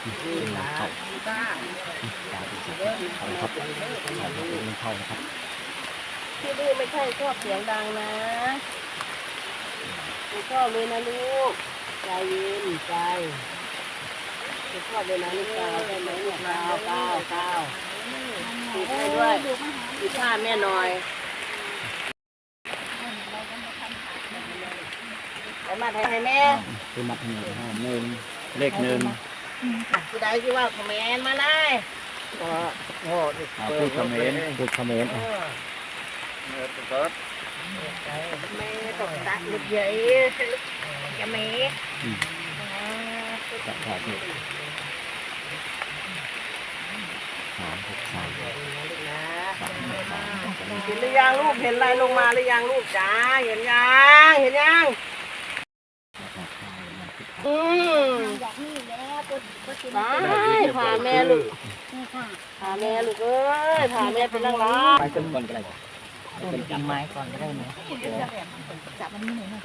เข้าตาเข้าครับเข้าครับเข้านะครับพี่ดื้อไม่ใช่ชอบเสียงดังนะไม่ชอบเลยนะลูก ใจเย็นใจไม่ชอบเลยนะลูกกาวได้ไหมเนี่ยกาวกาวกาวติดให้ด้วยติดผ้าแม่หน่อยเอามาให้แม่คือมัดหนึ่งห้าหนึ่งเลขหนึ่ง ผู้ใดที่ว่าคอมเมนต์มาได้ก็โอ้อ่าพูดคอมเมนต์พูดคอมเมนต์เออแม่ตกตักลึกใหญ่จะแม่จับขาดนี่สามหกสามสามหกสามเห็นหรือยังลูกเห็นอะไรลงมาหรือยังลูกจ้าเห็นยังเห็นยังอืม ไปพาแม่ลูกนี่ค่ะพาแม่ลูกเอ้ยพาแม่ไปนั่งร้านไปจนก่อนก็ได้เป็นจำไม้ก่อนก็ได้นะจับมันนี่หน่อยนะ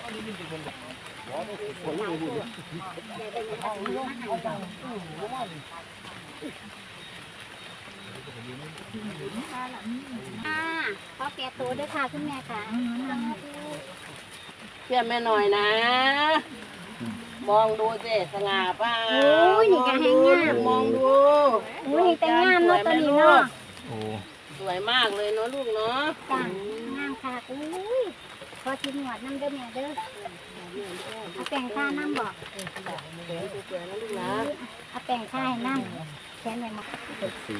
อ่อแก่ตัวด้วยค่ะคุณแม่ค่ะเชื่อแม่หน่อยนะ มองดูสิสง่าเปล่าโอ้ยนี่ก็ให้งาม มองดูโอ้ยแต่งามเนาะตัวนี้เนาะโอ้สวยมากเลยเนาะลูกเนาะจ้างามค่ะอุ้ยขอทิ้งหวดน้ำเด้อแม่เด้อเอาแป้งข้าน้ำบอกสวยๆนะลูกนะเอาแป้งข้าให้น้ำแค่ไหนมาสี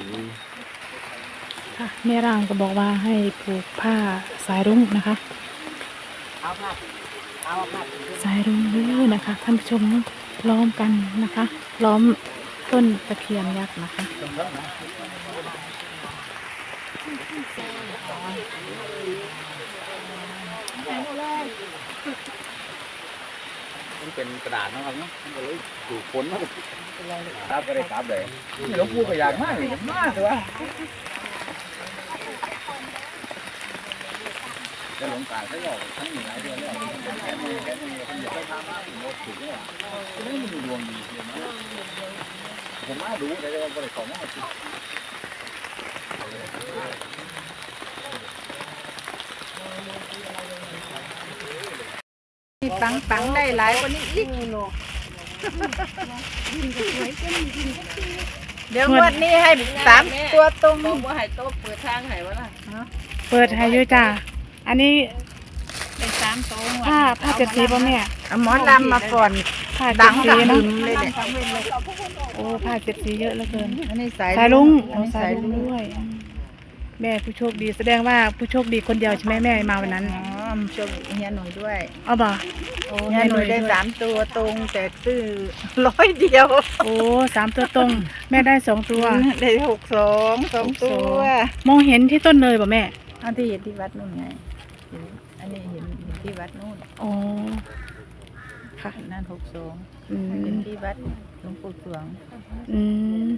ค่ะแม่ร่างก็บอกว่าให้ผูกผ้าสายรุ้งนะคะ เอาผัดเอาผัด สายรุ้งเลยนะคะ ท่านผู้ชมล้อมกันนะคะ ล้อมต้นตะเคียนยักษ์นะคะมันเป็นกระดาษนะครับเนาะมันก็เลยถูกฝนมากครับก็ได้ครับเลยหลวงปู่ก็อยากมากเลยมากเลยวะ ก็หลงตาเขาบอกทั้งหนึ่งหลายเดือนแล้วแค่มือแค่มือคนอยากไปทำมาหมถูกเนี่ยไม่มีดวงดีเลยนะผมมาดูแต่ว่าก็ได้ของมาสิปังปังได้หลายกวันนี้อีกเดี๋ยวงวดนี้ให้สามตัวตรงบอกว่าให้โต๊ะเปิดทางให้วะล่ะ เปิดให้ด้วยจ้า อันนี้ได้สามตัวผ้าผ้าเจ็ดสีป่ะแม่เอาหมอลำมาก่อนผ้าดัเจ็ดงสีดังเนาะเลยเนี่ยโอ้ผ้าเจ็ดสีเยอะเหลือเกิน อันนี้สายสายรุ้งอันนี้สาสายยรุ้รุ้งงด้วย แม่ผู้โชคดีแสดงว่าผู้โชคดีคนเดียวใช่ไหมแม่มาวันนั้น อ๋อมชมเฮียหนุ่ยด้วยเอาบ่โอ้เฮียหนุ่ยได้วยสามตัวตรงแต่ซื้อร้อยเดียว โอ้สามตัวตรง แม่ได้สองตัว ได้หกสองสองตัว มองเห็นที่ต้นเลยป่ะแม่อันที่เห็นที่วัดนู่นไง เห็นอันนี้เห็นเห็นที่วัดนู่นอ๋อ ค่ะ นั่นหกสองอืเห็นมที่วัดหลวงปู่สวงอืม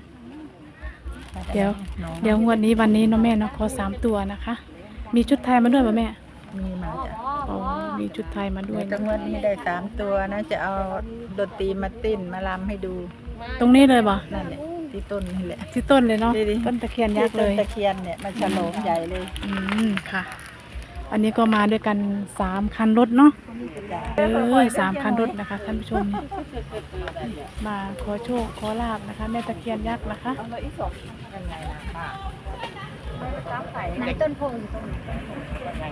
เดี๋ยวน้องเดี๋ยวงวดนี้วันนี้เนาะแม่เนาะขอสามตัวนะคะ มีชุดไทยมาด้วยป่ะแม่มีมาจ้ะอ๋อมีชุดไทยมาด้ด้ววยยนะจังหวัดนี้ได้สามตัวนะจะเอาดนตรีมาเติ้นมาลำให้ดูตรงนี้เลยป่ะนั่นแหละที่ต้นนี่แหละ ที่ต้นเลยเนาะดีดิต้นตะเคียนยักษ์เลที่ยต้นตะเคียนเนี่ยมันฉลองใหญ่เลย อืม ค่ะ อันนี้ก็มาด้วยกันสามคันรถเนาะเออสามคันรถนะคะท่านผู้ชม มาขอโชคขอลาบนะคะแม่ตะเคียนยักษ์นะคะไหนต้นโพอยู่ตรงไหน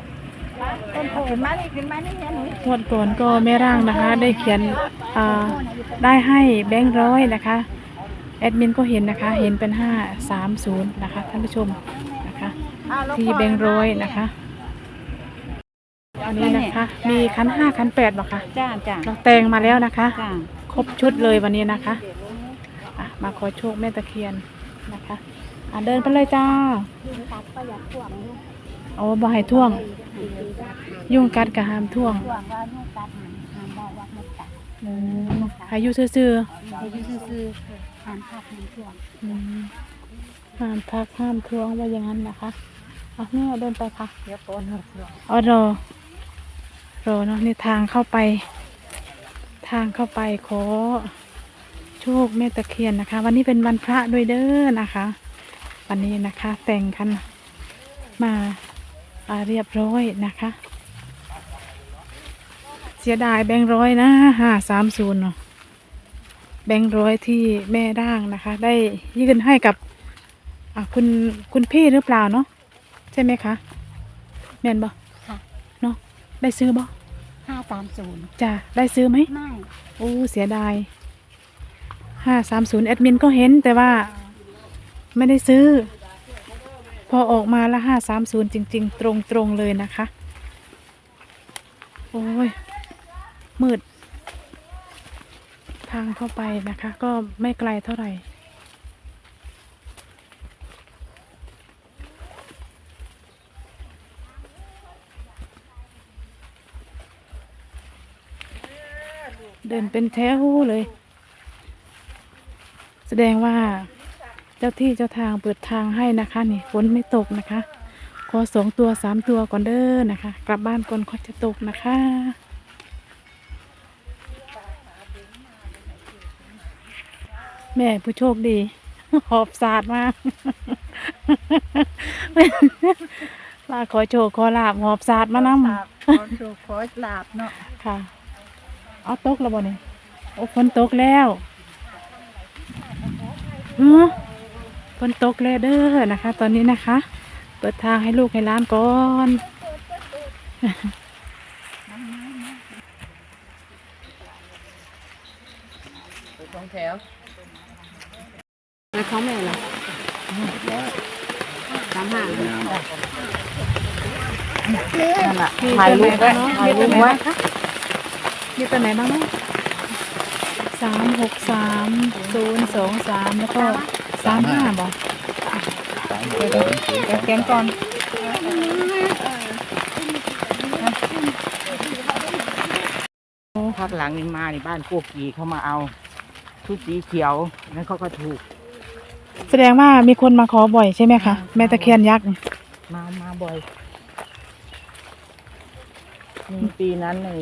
ต้นโพขึ้นมานี่ขึ้นมานี่เนี่ยหนูงวดก่อนก็แม่ร่างนะคะ ได้เขียนอ่าได้ให้แบงค์ร้อยนะคะแอดมินก็เห็นนะคะ เห็นเป็นห้าสามศูนย์นะคะท่านผู้ชมนะคะ ที่แบงค์ร้อยนะคะ อันนี้นะคะ มีคันห้าคันแปดบอกค่ะจ้าจ้าเราแต่งมาแล้วนะคะ จ้าครบชุดเลยวันนี้นะคะอะมาขอโชคแม่ตะเคียนนะคะอะเดินไปเลยจ้ายุงกัดก็อยากท่วงลูกโอ้บ่ให้ท่วง ยุ่งกัดกับหามท่วงท่วงว่ายุงกัดหันหันบอกว่ามันกัดอืมให้อยู่ซื่อให้อยุ่ซื่อๆหันภาคหันท่วงๆอืมห้ามทักห้ามท่วงว่าอย่างนั้นนะคะอะแม่เดินไปค่ะเดี๋ยวปนหกสองอ๋อรอ รอเนาะนี่ทางเข้าไป ทางเข้าไปขอโชชคแม่ตะเคียนนะคะ วันนี้เป็นวันพระด้วยเด้อนะคะ วันนี้นะคะแต่งกันมาอ่าเรียบร้อยนะคะ เสียดายแบงค์ร้อยนะห้าสามศูนย์เนาะแบงค์ร้อยที่แม่ร่างนะคะ ได้ยื่นให้กับอ่าคุณคุณพี่หรือเปล่าเนาะใช่ไหมคะแม่นบ่ค่ะเนาะได้ซื้อบ่ ห้าสามศูนย์จ้ะได้ซื้อไหมไม่โอ้เสียดายห้าสามศูนย์แอดมินก็เห็นแต่ว่าไม่ได้ซื้อ พอออกมาแล้วห้าสามศูนย์จริง ๆ ตรงๆเลยนะคะ โอ้ยมืด ทางเข้าไปนะคะ ก็ไม่ไกลเท่าไหร่ เดินเป็นแถวเลย แสดงว่าเจ้าที่เจ้าทางเปิดทางให้นะคะนี่ฝนไม่ตกนะคะ ขอสองตัวสามตัวก่อนเด้อนะคะ กลับบ้านก่อนค่อยจะตกนะคะแม่ผู้โชคดี หอบสาดมาลาขอโชคขอลาบหอบสาดมานำลาบขอโชคขอลาบเนาะค่ะ เอาตกแล้วบ่เนี่ยโอ้ฝนตกแล้วหือฝนตกแล้วเด้อนะคะ ตอนนี้นะคะ เปิดทางให้ลูกให้หล้านก่อนสองแถวแล้วเขาแม่ล่ะร้อยสามห้าสวยงามนั่นแหละมีถ่ายตัวไหนรูปไว้บ้างเนาะถ่ายมีรูตัวปไหนไว้บ้างคะ มีตัวไหนบ้างเนาะสามหกสามศูนย์สองสามแล้วก็สามห้าบ่สามหกสามศูนย์สองเขียนก่อนพักหลังนี้มาในบ้านพวกกีเขามาเอาชุดสีเขียวนั่นเขาก็ถูกแสดงว่ามีคนมาขอบ่อยใช่ไหมคะแม่ตะเคียนยักษ์มามาบ่อย มีปีนั้นเลย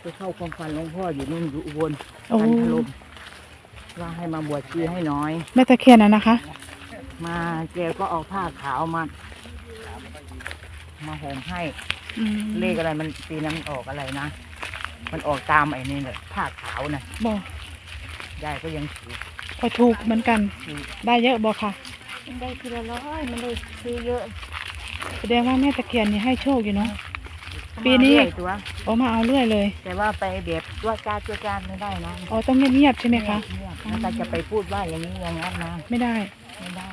ไปเข้าความฝันหลวงพ่ออยู่นู่นอยู่อุบลโอ้ กันทลมว่าให้มาบวชชีให้น้อย แม่ตะเคียนน่ะนะคะ มาแกก็เอาผ้าขาวมา มาห่มให้ อืมเลขอะไรมันปีนั้นมันออกอะไรนะ มันออกตามไอ้นี่แหละผ้าขาวนะบอกยายก็ยังถูกก็ถูกเหมือนกันถูกได้เยอะบอกค่ะ มันได้ทีละร้อยมันได้ซื้อเยอะแสดงว่าแม่ตะเคียนนี่ให้โชคอยู่เนาะ ปีนี้เอาเรื่อยตัวโอ้มาเอาเรื่อยเลยแต่ว่าไปแบบว่าจ้าจ้าจ้าไม่ได้นะอ๋อต้องเงียบๆใช่ไหมคะ เงียบๆแล้วก็จะไปพูดว่าอย่างนี้อย่างนั้นนะ ไม่ได้ ไม่ได้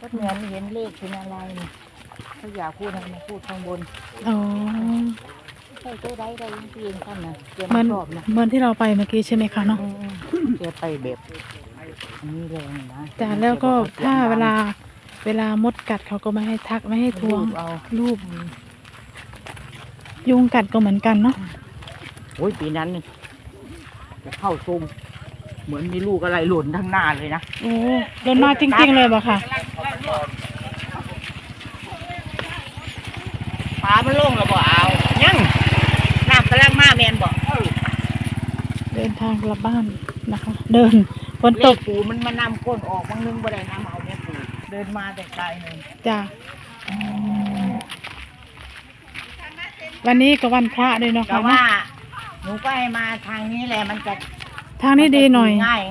ก็เหมือนเห็นเลขเป็นอะไรนี่เขาอยากพูดให้มาพูดข้างบนอ๋อ ใช่ตัวใดใดจริงๆท่านนะเกี่ยเหมือนชอบนะเหมือนที่เราไปเมื่อกี้ใช่ไหมคะเนาะอืมๆแกไปแบบอันนี้แรงนะจ้ะแล้วก็แบถ้าสียงเวดังลาเวลามดกัดเขาก็ไม่ให้ทักไม่ให้ทวงเอารูป ยุงกัดก็เหมือนกันเนาะโอ้ยปีนั้นนี่จะเข้าซุ่มเหมือนมีลูกอะไรหล่นทั้งหน้าเลยนะโอ้โดนมาจริง ๆ เลยบ่ค่ะปลามันลงแล้วบ่เอายังน้ำกำลังมาแมนบ่เดินทางกลับบ้านนะคะ เดินฝนเลตขกปูมันมานำก้นออกบางนึงบ่ได้น้ำเอาเนี่ยปูเดินมาแต่ไกลเลยจ้ะ วันนี้ก็วันพระด้วยเนาะแต่ค่ะว่าเนาะหนูก็ให้มาทางนี้แหละมันจะทางนี้ดีหน่อย ง่าย